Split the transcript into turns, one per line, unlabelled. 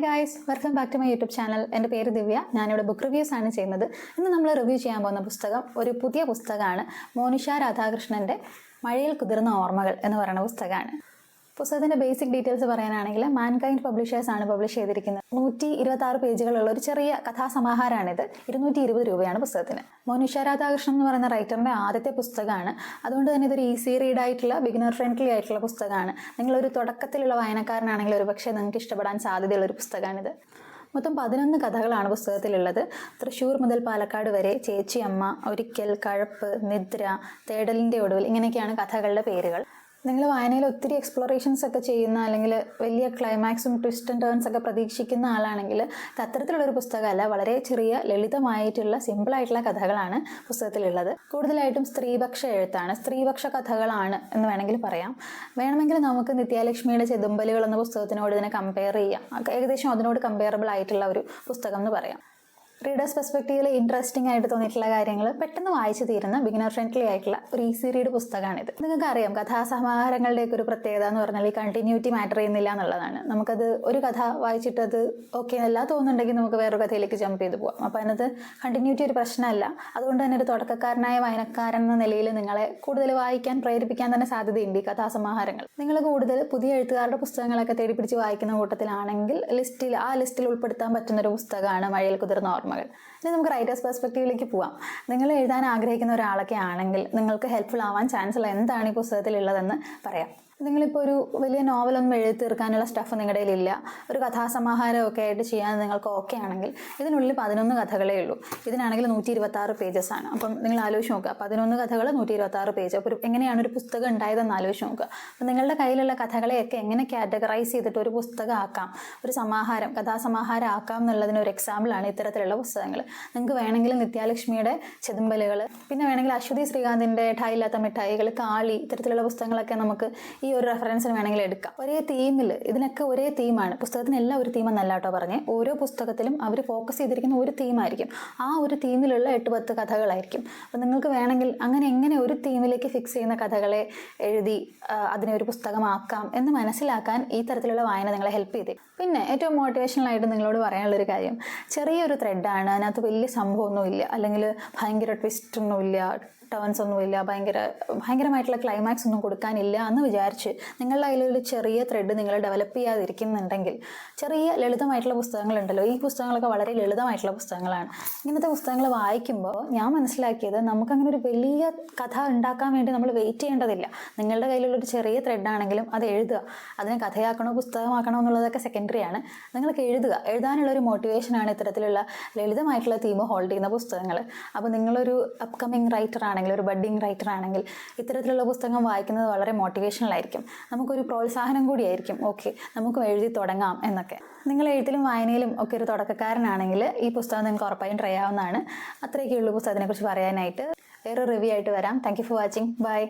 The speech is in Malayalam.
Guys welcome back to my YouTube channel എന്റെ പേര് ദിവ്യ. ഞാനിവിടെ ബുക്ക് റിവ്യൂസ് ആണ് ചെയ്യുന്നത്. ഇന്ന് നമ്മൾ റിവ്യൂ ചെയ്യാൻ പോകുന്ന പുസ്തകം ഒരു പുതിയ പുസ്തകമാണ് മോനിഷ രാധാകൃഷ്ണന്റെ മഴയിൽ കുതിർന്ന ഓർമ്മകൾ എന്ന് പറയുന്ന പുസ്തകമാണ്. പുസ്തകത്തിന്റെ ബേസിക് ഡീറ്റെയിൽസ് പറയാനാണെങ്കിൽ മാൻകൈൻഡ് പബ്ലിഷേഴ്സ് ആണ് പബ്ലിഷ് ചെയ്തിരിക്കുന്നത്. നൂറ്റി ഇരുപത്തി ആറ് പേജുകളുള്ള ഒരു ചെറിയ കഥാസമാഹാരമാണിത് ഇരുന്നൂറ്റി ഇരുപത് രൂപയാണ് പുസ്തകത്തിന്. മോനുഷ രാധാകൃഷ്ണൻ എന്ന് പറയുന്ന റൈറ്ററിന്റെ ആദ്യത്തെ പുസ്തകമാണ്. അതുകൊണ്ട് തന്നെ ഇതൊരു ഈസി റീഡ് ആയിട്ടുള്ള ബിഗിനർ ഫ്രണ്ട്ലി ആയിട്ടുള്ള പുസ്തകമാണ്. നിങ്ങളൊരു തുടക്കത്തിലുള്ള വായനക്കാരനാണെങ്കിൽ ഒരു പക്ഷേ നിങ്ങൾക്ക് ഇഷ്ടപ്പെടാൻ സാധ്യതയുള്ള ഒരു പുസ്തകമാണിത്. മൊത്തം പതിനൊന്ന് കഥകളാണ് പുസ്തകത്തിലുള്ളത്. തൃശ്ശൂർ മുതൽ പാലക്കാട് വരെ ചേച്ചിയമ്മ ഒരിക്കൽ കഴപ്പ് നിദ്ര തേടലിന്റെ ഒടുവിൽ ഇങ്ങനെയൊക്കെയാണ് കഥകളുടെ പേരുകൾ. നിങ്ങൾ വായനയിൽ ഒത്തിരി എക്സ്പ്ലോറേഷൻസ് ഒക്കെ ചെയ്യുന്ന അല്ലെങ്കിൽ വലിയ ക്ലൈമാക്സും ട്വിസ്റ്റ് ആൻഡ് ടേൺസ് ഒക്കെ പ്രതീക്ഷിക്കുന്ന ആളാണെങ്കിൽ അത്തരത്തിലുള്ളൊരു പുസ്തകമല്ല. വളരെ ചെറിയ ലളിതമായിട്ടുള്ള സിമ്പിളായിട്ടുള്ള കഥകളാണ് പുസ്തകത്തിലുള്ളത്. കൂടുതലായിട്ടും സ്ത്രീപക്ഷ എഴുത്താണ്. സ്ത്രീപക്ഷ കഥകളാണ് എന്ന് വേണമെങ്കിൽ പറയാം. വേണമെങ്കിൽ നമുക്ക് നിത്യാലക്ഷ്മിയുടെ ചെതുമ്പലുകൾ എന്ന പുസ്തകത്തിനോട് ഇതിനെ കമ്പയർ ചെയ്യാം. ഏകദേശം അതിനോട് കമ്പയറബിൾ ആയിട്ടുള്ള ഒരു പുസ്തകം എന്ന് പറയാം. റീഡേഴ്സ് പെർസ്പെക്റ്റീവിൽ ഇൻട്രസ്റ്റിംഗ് ആയിട്ട് തോന്നിയിട്ടുള്ള കാര്യങ്ങൾ പെട്ടെന്ന് വായിച്ചു തീരുന്ന ബിഗിനർ ഫ്രണ്ട്ലി ആയിട്ടുള്ള ഒരു ഈസി റീഡ് പുസ്തകമാണിത്. നിങ്ങൾക്ക് അറിയാം കഥാസമാഹാരങ്ങളുടെയൊക്കെ ഒരു പ്രത്യേകത എന്ന് പറഞ്ഞാൽ ഈ കണ്ടിന്യൂറ്റി മാറ്റർ ചെയ്യുന്നില്ല എന്നുള്ളതാണ്. നമുക്കത് ഒരു കഥ വായിച്ചിട്ട് അത് ഓക്കെ അല്ല തോന്നുന്നുണ്ടെങ്കിൽ നമുക്ക് വേറൊരു കഥയിലേക്ക് ജമ്പ് ചെയ്ത് പോകാം അപ്പോൾ അതിനകത്ത് കണ്ടിന്യൂറ്റി ഒരു പ്രശ്നമല്ല. അതുകൊണ്ട് തന്നെ ഒരു തുടക്കക്കാരനായ വായനക്കാരൻ എന്ന നിലയിൽ നിങ്ങളെ കൂടുതൽ വായിക്കാൻ പ്രേരിപ്പിക്കാൻ തന്നെ സാധ്യതയുണ്ട് ഈ കഥാസമാഹാരങ്ങൾ. നിങ്ങൾ കൂടുതൽ പുതിയ എഴുത്തുകാരുടെ പുസ്തകങ്ങളൊക്കെ തേടി പിടിച്ച് വായിക്കുന്ന കൂട്ടത്തിലാണെങ്കിൽ ലിസ്റ്റിൽ ആ ലിസ്റ്റിൽ ഉൾപ്പെടുത്താൻ പറ്റുന്ന ഒരു പുസ്തകമാണ് മഴയിൽ കുതിർന്ന ഓർമ്മകൾ ഇനി നമുക്ക് റൈറ്റേഴ്സ് പെർസ്പെക്റ്റീവിലേക്ക് പോവാം. നിങ്ങൾ എഴുതാൻ ആഗ്രഹിക്കുന്ന ഒരാളൊക്കെ ആണെങ്കിൽ നിങ്ങൾക്ക് ഹെൽപ്ഫുൾ ആവാൻ ചാൻസ് ഉള്ള എന്താണ് ഈ പുസ്തകത്തിലുള്ളതെന്ന് പറയാം. നിങ്ങളിപ്പോൾ ഒരു വലിയ നോവലൊന്നും എഴുതി തീർക്കാനുള്ള സ്റ്റഫ് നിങ്ങളുടെ കയ്യിലില്ല. ഒരു കഥാസമാഹാരമൊക്കെ ആയിട്ട് ചെയ്യാൻ നിങ്ങൾക്ക് ഓക്കെ ആണെങ്കിൽ ഇതിനുള്ളിൽ പതിനൊന്ന് കഥകളേ ഉള്ളൂ. ഇതിനാണെങ്കിൽ നൂറ്റി ഇരുപത്തി ആറ് പേജസ് ആണ്. അപ്പം നിങ്ങൾ ആലോചിച്ച് നോക്കുക. പതിനൊന്ന് കഥകൾ നൂറ്റി ഇരുപത്തി ആറ് പേജ് അപ്പോൾ എങ്ങനെയാണ് ഒരു പുസ്തകം ഉണ്ടായതെന്ന് ആലോചിച്ച് നോക്കുക. അപ്പം നിങ്ങളുടെ കയ്യിലുള്ള കഥകളെയൊക്കെ എങ്ങനെ കാറ്റഗറൈസ് ചെയ്തിട്ട് ഒരു പുസ്തകം ആക്കാം? ഒരു സമാഹാരം കഥാസമാഹാരം ആക്കാം എന്നുള്ളതിന് ഒരു എക്സാമ്പിളാണ് ഇത്തരത്തിലുള്ള പുസ്തകങ്ങൾ നിങ്ങൾക്ക് വേണമെങ്കിൽ നിത്യാലക്ഷ്മിയുടെ ചെതുമ്പലുകൾ പിന്നെ വേണമെങ്കിൽ അശ്വതി ശ്രീകാന്തിന്റെ ഠായില്ലാത്ത മിഠായികൾ കാളി ഇത്തരത്തിലുള്ള പുസ്തകങ്ങളൊക്കെ നമുക്ക് ഒരു റെഫറൻസിന് വേണമെങ്കിൽ എടുക്കാം. ഒരേ തീമിൽ ഇതിനൊക്കെ ഒരേ തീമാണ് പുസ്തകത്തിന് എല്ലാം ഒരു തീം എന്നല്ല കേട്ടോ പറഞ്ഞേ. ഓരോ പുസ്തകത്തിലും അവർ ഫോക്കസ് ചെയ്തിരിക്കുന്ന ഒരു തീമായിരിക്കും ആ ഒരു തീമിലുള്ള എട്ട് പത്ത് കഥകളായിരിക്കും. അപ്പം നിങ്ങൾക്ക് വേണമെങ്കിൽ അങ്ങനെ എങ്ങനെ ഒരു തീമിലേക്ക് ഫിക്സ് ചെയ്യുന്ന കഥകളെ എഴുതി അതിനെ ഒരു പുസ്തകമാക്കാം എന്ന് മനസ്സിലാക്കാൻ ഈ തരത്തിലുള്ള വായന നിങ്ങളെ ഹെൽപ്പ് ചെയ്തേ. പിന്നെ ഏറ്റവും മോട്ടിവേഷണൽ ആയിട്ട് നിങ്ങളോട് പറയാനുള്ളൊരു കാര്യം. ചെറിയൊരു ത്രെഡാണ് അതിനകത്ത് വലിയ സംഭവമൊന്നുമില്ല. അല്ലെങ്കിൽ ഭയങ്കര ട്വിസ്റ്റ് ഒന്നുമില്ല. ടേൺസ് ഒന്നുമില്ല ഭയങ്കര ഭയങ്കരമായിട്ടുള്ള ക്ലൈമാക്സ് ഒന്നും കൊടുക്കാനില്ല എന്ന് വിചാരിച്ച് നിങ്ങളുടെ അതിലൊരു ചെറിയ ത്രെഡ് നിങ്ങൾ ഡെവലപ്പ് ചെയ്യാതിരിക്കുന്നുണ്ടെങ്കിൽ ചെറിയ ലളിതമായിട്ടുള്ള പുസ്തകങ്ങളുണ്ടല്ലോ. ഈ പുസ്തകങ്ങളൊക്കെ വളരെ ലളിതമായിട്ടുള്ള പുസ്തകങ്ങളാണ്. ഇങ്ങനത്തെ പുസ്തകങ്ങൾ വായിക്കുമ്പോൾ ഞാൻ മനസ്സിലാക്കിയത് നമുക്കങ്ങനെ ഒരു വലിയ കഥ ഉണ്ടാക്കാൻ വേണ്ടി നമ്മൾ വെയിറ്റ് ചെയ്യേണ്ടതില്ല. നിങ്ങളുടെ കയ്യിലുള്ളൊരു ചെറിയ ത്രെഡാണെങ്കിലും അത് എഴുതുക. അതിനെ കഥയാക്കണോ പുസ്തകമാക്കണോ എന്നുള്ളതൊക്കെ സെക്കൻഡറി ആണ്. നിങ്ങൾക്ക് എഴുതുക. എഴുതാനുള്ള ഒരു മോട്ടിവേഷനാണ് ഇത്തരത്തിലുള്ള ലളിതമായിട്ടുള്ള തീം ഹോൾഡ് ചെയ്യുന്ന പുസ്തകങ്ങൾ. അപ്പോൾ നിങ്ങളൊരു അപ്കമിങ് റൈറ്റർ ആണെങ്കിൽ ഒരു ബഡ്ഡിങ് റൈറ്റർ ആണെങ്കിൽ ഇത്തരത്തിലുള്ള പുസ്തകം വായിക്കുന്നത് വളരെ മോട്ടിവേഷണൽ ആയിരിക്കും. നമുക്കൊരു പ്രോത്സാഹനം കൂടിയായിരിക്കും. ഓക്കെ നമുക്ക് എഴുതി തുടങ്ങാം എന്നൊക്കെ. നിങ്ങൾ എഴുത്തിലും വായനയിലും ഒക്കെ ഒരു തുടക്കക്കാരനാണെങ്കിൽ ഈ പുസ്തകം നിങ്ങൾക്ക് ഉറപ്പായും ട്രൈ ആവുന്നതാണ്. അത്രയൊക്കെയുള്ളൂ പുസ്തകത്തിനെക്കുറിച്ച് പറയാനായിട്ട്. വേറെ റിവ്യൂ ആയിട്ട് വരാം. Thank you for watching bye